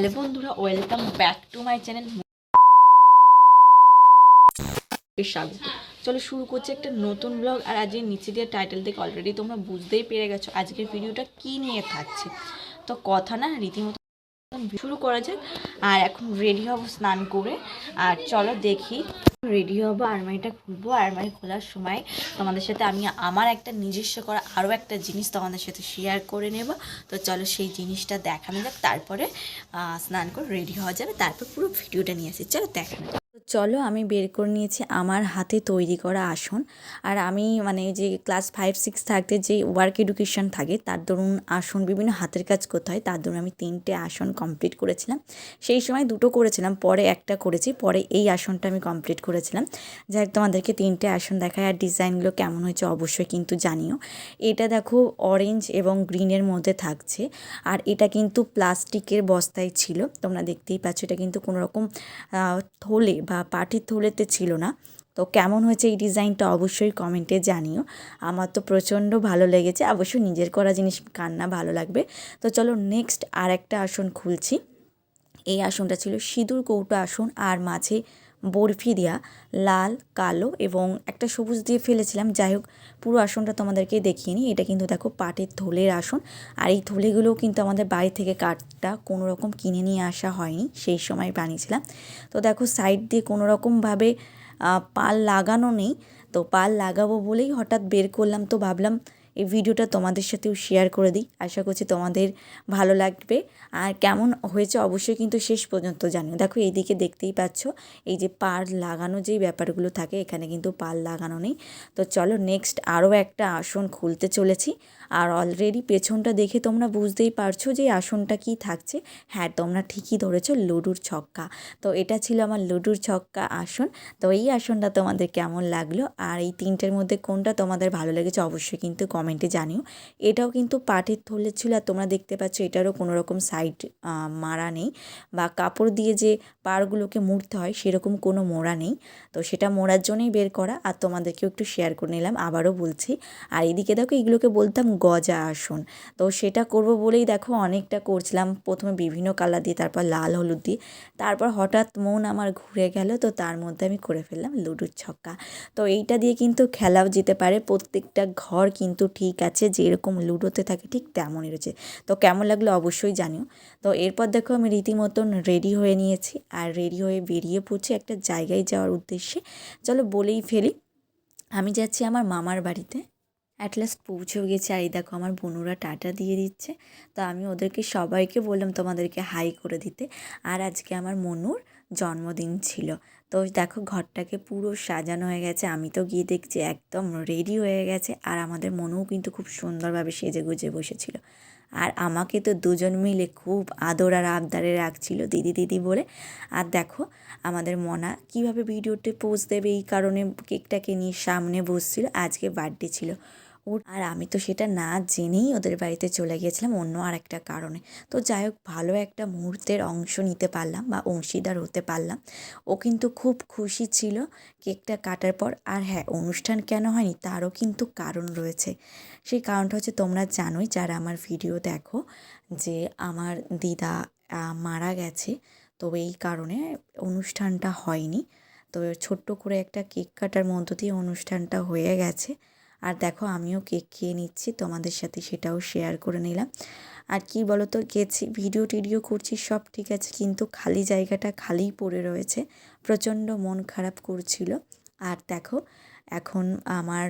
Hello বন্ধুরা welcome back to my channel স্বাগত। চলো শুরু করছি একটা নতুন ব্লগ আর আজকে নিচে দিয়ে টাইটেল থেকে অলরেডি তোমরা বুঝতেই পেরে গেছো আজকের ভিডিওটা কি নিয়ে থাকছে। তো কথা না, রীতিমতো শুরু করা যাক, আর এখন রেডি হব স্নান করে। আর চলো দেখি রেডি হব, আলমারিটা খুলবো। আলমারি খোলার সময় তোমাদের সাথে আমি আমার একটা নিজস্ব করা আরও একটা জিনিস তোমাদের সাথে শেয়ার করে নেব। তো চলো সেই জিনিসটা দেখানো যাক, তারপরে স্নান করে রেডি হওয়া যাবে। তারপর পুরো ভিডিওটা নিয়ে আসি। চলো দেখানো চলো আমি বের করে নিয়েছি আমার হাতে তৈরি করা আসন। আর আমি মানে যে ক্লাস ফাইভ সিক্স থাকতে যে ওয়ার্ক এডুকেশন থাকে, তার দরুন আসন বিভিন্ন হাতের কাজ করতে হয়, তার দরুন আমি তিনটে আসন কমপ্লিট করেছিলাম। সেই সময় দুটো করেছিলাম, পরে একটা করেছি, পরে এই আসনটা আমি কমপ্লিট করেছিলাম। যাই হোক, তোমাদেরকে তিনটে আসন দেখায় আর ডিজাইনগুলো কেমন হয়েছে অবশ্যই কিন্তু জানিও। এটা দেখো অরেঞ্জ এবং গ্রিনের মধ্যে থাকছে, আর এটা কিন্তু প্লাস্টিকের বস্তায় ছিল, তোমরা দেখতেই পাচ্ছ, এটা কিন্তু কোনো রকম থলে বা পাটির থলেতে ছিল না। তো কেমন হয়েছে এই ডিজাইনটা অবশ্যই কমেন্টে জানিও। আমার তো প্রচণ্ড ভালো লেগেছে। অবশ্যই নিজের করা জিনিস কান্না ভালো লাগবে। তো চলো নেক্সট আর একটা আসন খুলছি। এই আসনটা ছিল সিঁদুর কৌটো আসন। আর মাঝে বরফি দেওয়া লাল, কালো এবং একটা সবুজ দিয়ে ফেলেছিলাম। যাই হোক, পুরো আসনটা তোমাদেরকে দেখিয়ে নিই। এটা কিন্তু দেখো পাটের থলের আসন। আর এই থলেগুলোও কিন্তু আমাদের বাড়ি থেকে কাঠটা কোনো রকম কিনে নিয়ে আসা হয়নি। সেই সময় বানিয়েছিলাম। তো দেখো সাইড দিয়ে কোনো রকমভাবে পাল লাগানো নেই। তো পাল লাগাবো বলেই হঠাৎ বের করলাম। তো ভাবলাম এই ভিডিওটা তোমাদের সাথেও শেয়ার করে দিই। আশা করছি তোমাদের ভালো লাগবে। আর কেমন হয়েছে অবশ্যই কিন্তু শেষ পর্যন্ত জানিও। দেখো এইদিকে দেখতেই পাচ্ছ, এই যে পার লাগানো যেই ব্যাপারগুলো থাকে, এখানে কিন্তু পার লাগানো নেই। তো চলো নেক্সট আরও একটা আসন খুলতে চলেছি। আর অলরেডি পেছনটা দেখে তোমরা বুঝতেই পারছ যে আসনটা কি থাকছে। হ্যাঁ তোমরা ঠিকই ধরেছো, লুডুর ছক্কা। তো এটা ছিল আমার লুডুর ছক্কা আসন। তো এই আসনটা তোমাদের কেমন লাগল? আর এই তিনটের মধ্যে কোনটা তোমাদের ভালো লেগেছে অবশ্যই কিন্তু কমেন্টে জানিও। এটাও কিন্তু পাটের থলে ছিল আর তোমরা দেখতে পাচ্ছ এটারও কোনো রকম সাইড মারা নেই বা কাপড় দিয়ে যে পাড়গুলোকে মুড়তে হয় সেরকম কোনো মোড়া নেই। তো সেটা মোড়ার জন্যই বের করা আর তোমাদেরকেও একটু শেয়ার করে নিলাম, আবারও বলছি। আর এদিকে দেখো এগুলোকে বলতাম গজা আসন। তো সেটা করব বলেই দেখো অনেকটা করছিলাম। প্রথমে বিভিন্ন কালার দিয়ে, তারপর লাল হলুদ দিয়ে, তারপর হঠাৎ মন আমার ঘুরে গেল তো তার মধ্যে আমি করে ফেললাম লুডুর ছক্কা। তো এইটা দিয়ে কিন্তু খেলাও যেতে পারে। প্রত্যেকটা ঘর কিন্তু ঠিক আছে, যেরকম লুডোতে থাকে ঠিক তেমনই রয়েছে। তো কেমন লাগল অবশ্যই জানিও। তো এরপর দেখো আমি রীতিমতন রেডি হয়ে নিয়েছি আর রেডি হয়ে বেরিয়ে পড়ছি একটা জায়গায় যাওয়ার উদ্দেশ্যে। চলো বলেই ফেলি, আমি যাচ্ছি আমার মামার বাড়িতে। অ্যাট লাস্ট পৌঁছেও গেছি আর এই দেখো আমার বোনুরা টাটা দিয়ে দিচ্ছে। তো আমি ওদেরকে সবাইকে বললাম তোমাদেরকে হাই করে দিতে। আর আজকে আমার মনুর জন্মদিন ছিল। তো দেখো ঘরটাকে পুরো সাজানো হয়ে গেছে। আমি তো গিয়ে দেখছি একদম রেডি হয়ে গেছে আর আমাদের মনুও কিন্তু খুব সুন্দরভাবে সেজে গুজে বসেছিল। আর আমাকে তো দুজন মিলে খুব আদর আর আবদারে রাখছিল দিদি দিদি বলে। আর দেখো আমাদের মনা কীভাবে ভিডিওতে পোজ দেবে এই কারণে কেকটাকে নিয়ে সামনে বসছিল। আজকে বার্থডে ছিল। ওর, আর আমি তো সেটা না জেনেই ওদের বাড়িতে চলে গিয়েছিলাম অন্য আর একটা কারণে। তো যাই হোক, ভালো একটা মুহূর্তের অংশ নিতে পারলাম বা অংশীদার হতে পারলাম। ও কিন্তু খুব খুশি ছিল কেকটা কাটার পর। আর হ্যাঁ অনুষ্ঠান কেন হয়নি তারও কিন্তু কারণ রয়েছে। সেই কারণটা হচ্ছে তোমরা জানোই, যারা আমার ভিডিও দেখো, যে আমার দিদা মারা গেছে। তো এই কারণে অনুষ্ঠানটা হয়নি। তো ছোট্ট করে একটা কেক কাটার মধ্য দিয়ে অনুষ্ঠানটা হয়ে গেছে। আর দেখো, আমিও কেক খেয়ে নিচ্ছি, তোমাদের সাথে সেটাও শেয়ার করে নিলাম। আর কি বলো তো গেছি ভিডিও টিডিও করছি, সব ঠিক আছে, কিন্তু খালি জায়গাটা খালিই পড়ে রয়েছে, প্রচণ্ড মন খারাপ করছিল। আর দেখো, এখন আমার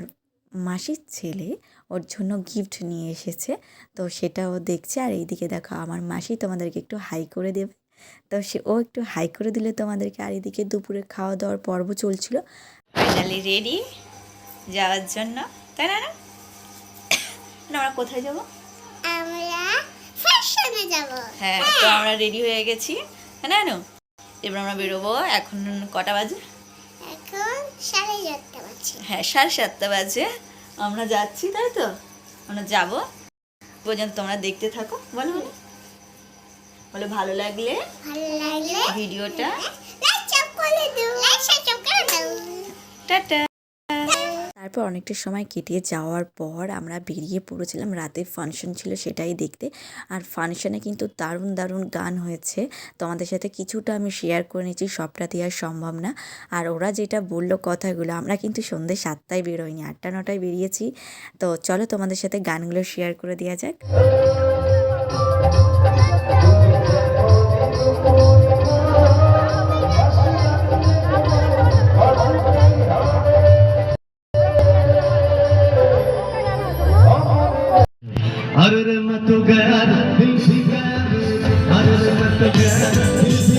মাসির ছেলে ওর জন্য গিফট নিয়ে এসেছে, তো সেটাও দেখছে। আর এইদিকে দেখো, আমার মাসি তোমাদেরকে একটু হাই করে দেবে। তো সে, ও একটু হাই করে দিলে তোমাদেরকে, আর এদিকে দুপুরে খাওয়া দাওয়ার পর্ব চলছিল। ফাইনালি রেডি যাওয়ার জন্য তাই না না? আমরা কোথায় যাব আমরা ফ্যাশনে যাব হ্যাঁ তো আমরা রেডি হয়ে গেছি হ্যাঁ না নু? এবার আমরা বেরোবো এখন কটা বাজে এখন সাড়ে চারটা বাজছে হ্যাঁ সাড়ে সাতটা বাজে আমরা যাচ্ছি তাই তো আমরা যাব পর্যন্ত তোমরা দেখতে থাকো বলো বলো বলো ভালো লাগলে ভালো লাগলে ভিডিওটা লাইক চাপ করে দাও লাইক সাবস্ক্রাইব করে দাও টাটা তারপর অনেকটা সময় কেটে যাওয়ার পর আমরা বেরিয়ে পড়েছিলাম। রাতে ফাংশন ছিল সেটাই দেখতে। আর ফাংশনে কিন্তু দারুণ দারুণ গান হয়েছে। তোমাদের সাথে কিছুটা আমি শেয়ার করে নিয়েছি সবটা দেওয়া সম্ভব না। আর ওরা যেটা বলল কথাগুলো, আমরা কিন্তু সন্ধ্যে সাতটায় বেরোইনি, আটটা, নটায় বেরিয়েছি। তো চলো তোমাদের সাথে গানগুলো শেয়ার করে দেওয়া যাক।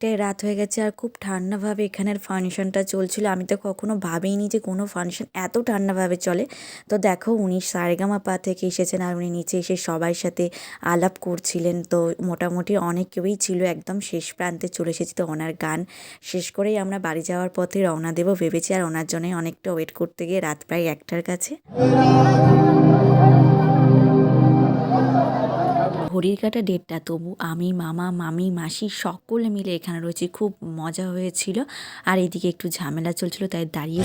অনেকটাই রাত হয়ে গেছে আর খুব ঠান্ডাভাবে এখানের ফাংশনটা চলছিল। আমি তো কখনো ভাবিনি যে কোনো ফাংশন এত ঠান্ডাভাবে চলে। তো দেখো উনি সারেগামা পা থেকে এসেছেন আর উনি নিচে এসে সবার সাথে আলাপ করছিলেন। তো মোটামুটি অনেক কেউই ছিল, একদম শেষ প্রান্তে চলে এসেছি তো ওনার গান শেষ করেই আমরা বাড়ি যাওয়ার পথে রওনা দেবো ভেবেছি। আর ওনার জন্যই অনেকটা ওয়েট করতে গিয়ে রাত প্রায় একটার কাছে। ঘড়ির কাটা ডেটটা, তবু আমি, মামা, মামি, মাসি সকলে মিলে এখানে রয়েছি। খুব মজা হয়েছিল। আর এদিকে একটু ঝামেলা চলছিল, তাই দাঁড়িয়ে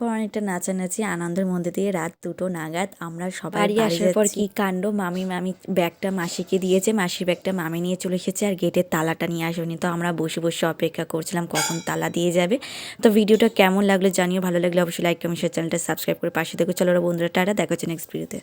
তারপর অনেকটা নাচানাচি আনন্দের মধ্যে দিয়ে রাত দুটো নাগাদ আমরা সবাই বাড়ি আসার পর কি কাণ্ড? মামি মামি ব্যাগটা মাসিকে দিয়েছে মাসির ব্যাগটা মামি নিয়ে চলে এসেছে আর গেটের তালাটা নিয়ে আসেনি। তো আমরা বসে বসে অপেক্ষা করছিলাম কখন তালা দিয়ে যাবে। তো ভিডিওটা কেমন লাগল জানিও ভালো লাগলে অবশ্যই লাইক কমেন্ট চ্যানেলটা সাবস্ক্রাইব করে পাশে দেখো চলো বন্ধুরা টাটা দেখা হচ্ছে নেক্সট ভিডিওতে